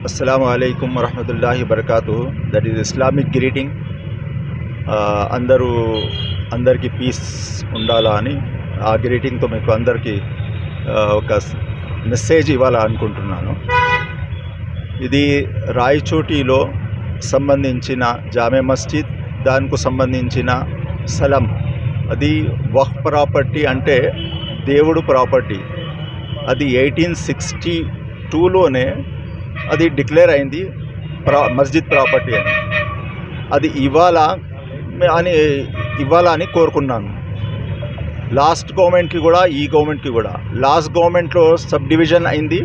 అస్సలం అయికం వరహమతుల్లాహి వబర్కాతు దట్ ఈస్ ఇస్లామిక్ గ్రీటింగ్ అందరూ అందరికీ పీస్ ఉండాలా అని ఆ గ్రీటింగ్తో మీకు అందరికీ uh, ఒక మెసేజ్ ఇవ్వాలనుకుంటున్నాను ఇది రాయచోటిలో సంబంధించిన జామే మస్జిద్ దానికి సంబంధించిన స్థలం అది వక్ ప్రాపర్టీ అంటే దేవుడు ప్రాపర్టీ. అది ఎయిటీన్ సిక్స్టీ టూలోనే అది డిక్లేర్ అయింది ప్రా మస్జిద్ ప్రాపర్టీ అని. అది ఇవాళ అని ఇవ్వాలా అని కోరుకున్నాను. లాస్ట్ గవర్నమెంట్కి కూడా ఈ గవర్నమెంట్కి కూడా. లాస్ట్ గవర్నమెంట్లో సబ్ డివిజన్ అయింది.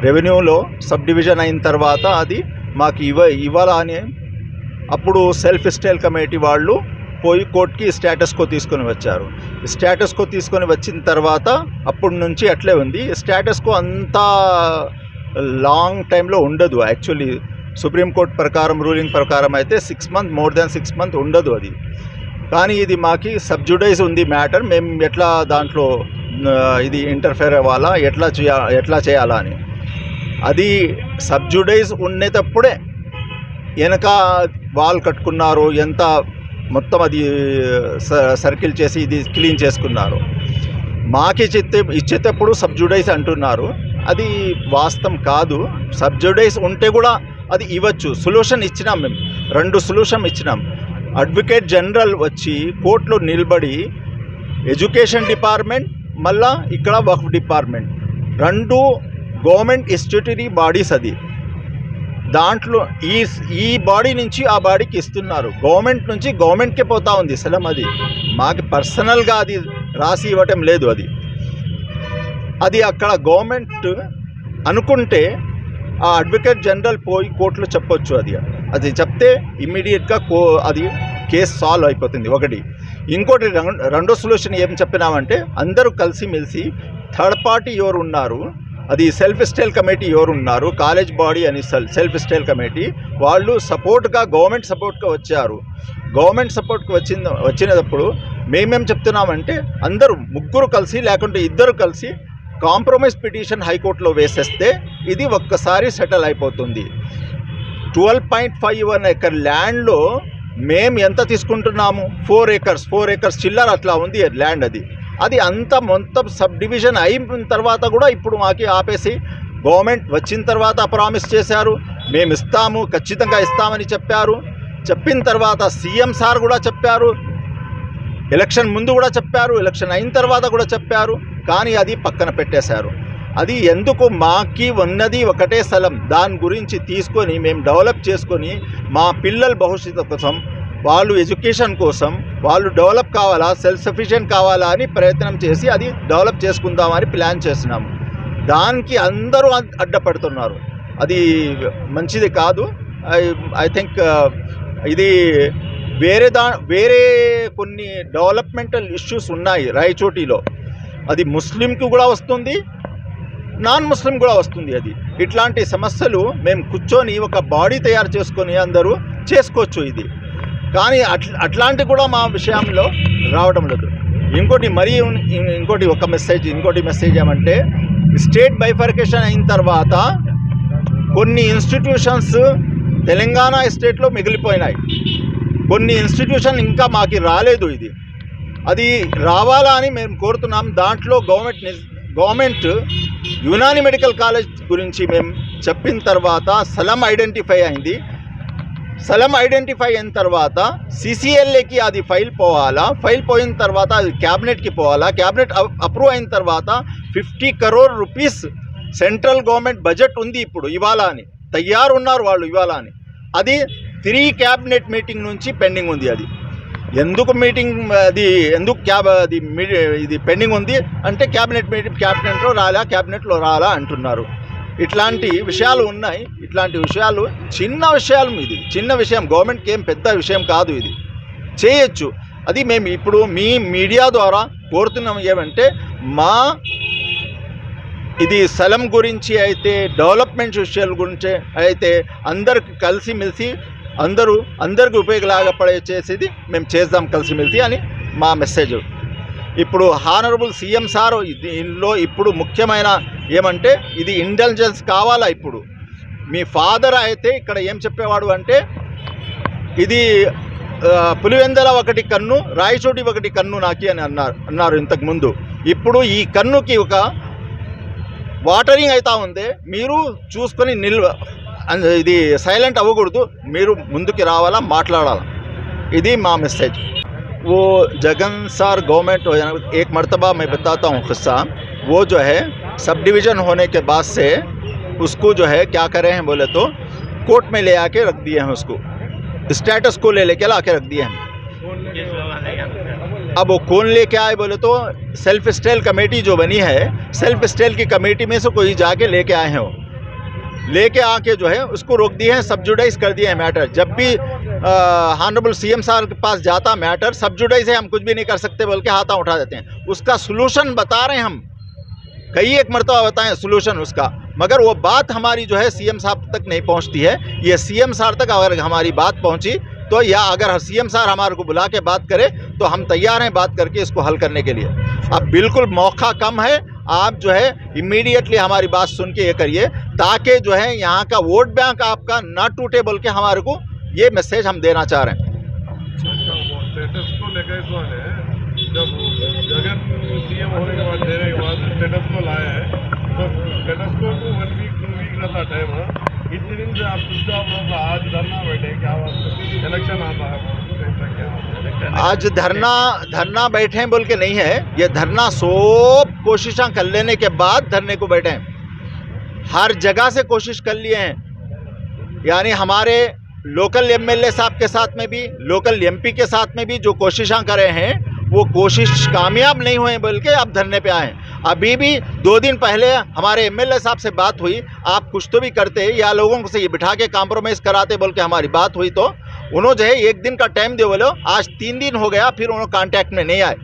రెవెన్యూలో సబ్ డివిజన్ అయిన తర్వాత అది మాకు ఇవ ఇవ్వాల అని అప్పుడు సెల్ఫ్ స్టైల్ కమిటీ వాళ్ళు పోయి కోర్టుకి స్టేటస్కో తీసుకొని వచ్చారు. స్టేటస్కో తీసుకొని వచ్చిన తర్వాత అప్పటి నుంచి అట్లే ఉంది. స్టేటస్కో అంతా లాంగ్ టైంలో ఉండదు. యాక్చువల్లీ సుప్రీంకోర్టు ప్రకారం రూలింగ్ ప్రకారం అయితే six month more than six month ఉండదు అది. కానీ ఇది మాకి సబ్జుడైజ్ ఉంది మ్యాటర్ మేము ఎట్లా దాంట్లో ఇది ఇంటర్ఫేర్ అవ్వాలా ఎట్లా చేయ ఎట్లా చేయాలా అని. అది సబ్జుడైజ్ ఉండేటప్పుడే వెనక వాల్ కట్టుకున్నారు ఎంత మొత్తం అది స- సర్కిల్ చేసి ఇది క్లీన్ చేసుకున్నారు. మాకి ఇచ్చే ఇచ్చేటప్పుడు సబ్జుడైజ్ అంటున్నారు. అది వాస్తవం కాదు. సబ్జుడైజ్ ఉంటే కూడా అది ఇవ్వచ్చు. సొల్యూషన్ ఇచ్చినాం మేము. రెండు సొల్యూషన్ ఇచ్చినాం. అడ్వకేట్ జనరల్ వచ్చి కోర్టులో నిలబడి ఎడ్యుకేషన్ డిపార్ట్మెంట్ మళ్ళా ఇక్కడ వక్ఫ్ డిపార్ట్మెంట్. రెండు గవర్నమెంట్ ఇన్స్టిట్యూటరీ బాడీస్ అది. దాంట్లో ఈ ఈ బాడీ నుంచి ఆ బాడీకి ఇస్తున్నారు. గవర్నమెంట్ నుంచి గవర్నమెంట్కే పోతా ఉంది స్థలం అది. మాకు పర్సనల్గా అది రాసి ఇవ్వటం లేదు అది. అది అక్కడ గవర్నమెంట్ అనుకుంటే ఆ అడ్వకేట్ జనరల్ పోయి కోర్టులో చెప్పొచ్చు అది. అది చెప్తే ఇమ్మీడియట్గా కో అది కేసు సాల్వ్ అయిపోతుంది ఒకటి. ఇంకోటి రెండో సొల్యూషన్ ఏం చెప్పినామంటే అందరూ కలిసిమెలిసి థర్డ్ పార్టీ ఎవరు ఉన్నారు అది సెల్ఫ్ స్టైల్ కమిటీ ఎవరు ఉన్నారు కాలేజ్ బాడీ అని సెల్- సెల్ఫ్ స్టైల్ కమిటీ వాళ్ళు సపోర్ట్గా గవర్నమెంట్ సపోర్ట్గా వచ్చారు. గవర్నమెంట్ సపోర్ట్కి వచ్చిన వచ్చినప్పుడు మేమేం చెప్తున్నామంటే అందరూ ముగ్గురు కలిసి లేకుంటే ఇద్దరు కలిసి కాంప్రమైజ్ పిటిషన్ హైకోర్టులో వేసేస్తే ఇది ఒక్కసారి సెటిల్ అయిపోతుంది. Twelve point five one acre ల్యాండ్లో మేము ఎంత తీసుకుంటున్నాము? ఫోర్ ఏకర్స్ ఫోర్ ఏకర్స్ చిల్లర అట్లా ఉంది ల్యాండ్ అది. అది అంత మొత్తం సబ్ డివిజన్ అయిన తర్వాత కూడా ఇప్పుడు మాకి ఆపేసి గవర్నమెంట్ వచ్చిన తర్వాత ప్రామిస్ చేశారు. మేము ఇస్తాము ఖచ్చితంగా ఇస్తామని చెప్పారు. చెప్పిన తర్వాత సీఎం సార్ కూడా చెప్పారు. ఎలక్షన్ ముందు కూడా చెప్పారు ఎలక్షన్ అయిన తర్వాత కూడా చెప్పారు కానీ అది పక్కన పెట్టేశారు. అది ఎందుకు మాకి ఉన్నది ఒకటే స్థలం దాని గురించి తీసుకొని మేము డెవలప్ చేసుకొని మా పిల్లల భవిష్యత్తు కోసం వాళ్ళు ఎడ్యుకేషన్ కోసం వాళ్ళు డెవలప్ కావాలా సెల్ఫ్ సఫిషియెంట్ కావాలా అని ప్రయత్నం చేసి అది డెవలప్ చేసుకుందామని ప్లాన్ చేస్తున్నాము. దానికి అందరూ అడ్డపడుతున్నారు. అది మంచిది కాదు. ఐ ఐ థింక్ ఇది వేరే దా వేరే కొన్ని డెవలప్మెంటల్ ఇష్యూస్ ఉన్నాయి రాయచోటిలో. అది ముస్లింకి కూడా వస్తుంది నాన్ ముస్లిం కూడా వస్తుంది అది. ఇట్లాంటి సమస్యలు మేము కూర్చొని ఒక బాడీ తయారు చేసుకొని అందరూ చేసుకోవచ్చు ఇది. కానీ అట్లా అట్లాంటి కూడా మా విషయంలో రావడం లేదు. ఇంకోటి మరీ ఇంకోటి ఒక మెసేజ్ ఇంకోటి మెసేజ్ ఏమంటే స్టేట్ బైఫర్కేషన్ అయిన తర్వాత కొన్ని ఇన్స్టిట్యూషన్స్ తెలంగాణ స్టేట్లో మిగిలిపోయినాయి. కొన్ని ఇన్స్టిట్యూషన్ ఇంకా మాకు రాలేదు ఇది. అది రావాలా అని మేము కోరుతున్నాం. దాంట్లో government government Unani medical college గురించి మేము చెప్పిన తర్వాత స్థలం ఐడెంటిఫై అయింది. స్థలం ఐడెంటిఫై అయిన తర్వాత సిసిఎల్ఏకి అది ఫైల్ పోవాలా? ఫైల్ పోయిన తర్వాత అది క్యాబినెట్కి పోవాలా? క్యాబినెట్ అప్రూవ్ అయిన తర్వాత fifty crore rupees central government budget ఉంది ఇప్పుడు ఇవాళ అని. తయారు ఉన్నారు వాళ్ళు ఇవాళ అని. అది త్రీ క్యాబినెట్ మీటింగ్ నుంచి పెండింగ్ ఉంది అది. ఎందుకు మీటింగ్ అది ఎందుకు క్యాబ్ అది మీ- ఇది పెండింగ్ ఉంది అంటే క్యాబినెట్ మీటింగ్ క్యాబినెట్లో రాలా క్యాబినెట్లో రాలా అంటున్నారు. ఇట్లాంటి విషయాలు ఉన్నాయి. ఇట్లాంటి విషయాలు చిన్న విషయాలు ఇది. చిన్న విషయం గవర్నమెంట్కి ఏం పెద్ద విషయం కాదు ఇది. చేయొచ్చు. అది మేము ఇప్పుడు మీ మీడియా ద్వారా కోరుతున్నాం ఏమంటే మా ఇది స్థలం గురించి అయితే డెవలప్మెంట్ విషయాల గురించి అయితే అందరికి కలిసిమెలిసి అందరూ అందరికీ ఉపయోగలాగపడే చేసేది మేము చేద్దాం కలిసిమెలిసి అని మా మెసేజ్ ఇప్పుడు హానరబుల్ సీఎం సార్ దీనిలో ఇప్పుడు ముఖ్యమైన ఏమంటే ఇది ఇంటెలిజెన్స్ కావాలా ఇప్పుడు? మీ ఫాదర్ అయితే ఇక్కడ ఏం చెప్పేవాడు అంటే ఇది పులివెందల ఒకటి కన్ను రాయచోటి ఒకటి కన్ను నాకి అని అన్నారు అన్నారు ఇంతకుముందు ఇప్పుడు ఈ కన్నుకి ఒక వాటరింగ్ అవుతా ఉంది. మీరు చూసుకొని నిల్వ ఇది సైలెంట్ అవ్వకూడదు మీరు ముందుకి రావాలా మాట్లాడాలా ఇది మా మెసేజ్ वो जगन सर गवर्नमेंट हो जाना एक मरतबा मैं बताता हूँ किस्सा वो जो है सब डिवीज़न होने के बाद से उसको जो है क्या करे हैं बोले तो कोर्ट में ले आके रख दिए हैं उसको स्टेटस को ले लेके ला के रख दिए हैं अब वो कौन लेके आए बोले तो सेल्फ स्टेल कमेटी जो बनी है सेल्फ स्टेल की कमेटी में से कोई जाके लेके आए हैं वो लेके आके जो है उसको रोक दिए हैं सब्जुडाइज कर दिए हैं मैटर जब भी हानरेबल सीएम साहब के पास जाता मैटर सब्जुडाइज है, हम कुछ भी नहीं कर सकते बोल के हाथा उठा देते हैं। उसका सोल्यूशन बता रहे हैं हम। कई एक मरतबा बताएँ सोल्यूशन उसका। मगर वो बात हमारी जो है सीएम साहब तक नहीं पहुँचती है। ये सीएम साहब तक अगर हमारी बात पहुँची तो या अगर सीएम साहब हमारे को बुला के बात करे तो हम तैयार हैं बात करके इसको हल करने के लिए। अब बिल्कुल मौका कम है आप जो है इमीडिएटली हमारी बात सुन के ये करिए, ताकि जो है, यहाँ का वोट बैंक आपका ना टूटे बोल के हमारे को ये मैसेज हम देना चाह रहे हैं। इस जब होने के बाद है तो तो टाइम इतने दिन से आप लोग आज धरना बैठे क्या इलेक्शन आता है आज धरना धरना बैठे बोल के नहीं है। ये धरना सब कोशिशें कर लेने के बाद धरने को बैठे हैं। हर जगह से कोशिश कर लिए हैं। यानी हमारे लोकल एमएलए साहब के साथ में भी, लोकल एमपी के साथ में भी जो कोशिशें करे हैं, वो कोशिश कामयाब नहीं हुए बोल के अब धरने पे आए अभी भी दो दिन पहले हमारे एमएलए साहब से बात हुई, आप कुछ तो भी करते या लोगों से ये बिठा के कॉम्प्रोमाइज़ कराते बोल के हमारी बात हुई तो उन्होंने जो है एक दिन का टाइम दे बोलो। आज तीन दिन हो गया, फिर उन्होंने कांटेक्ट में नहीं आए।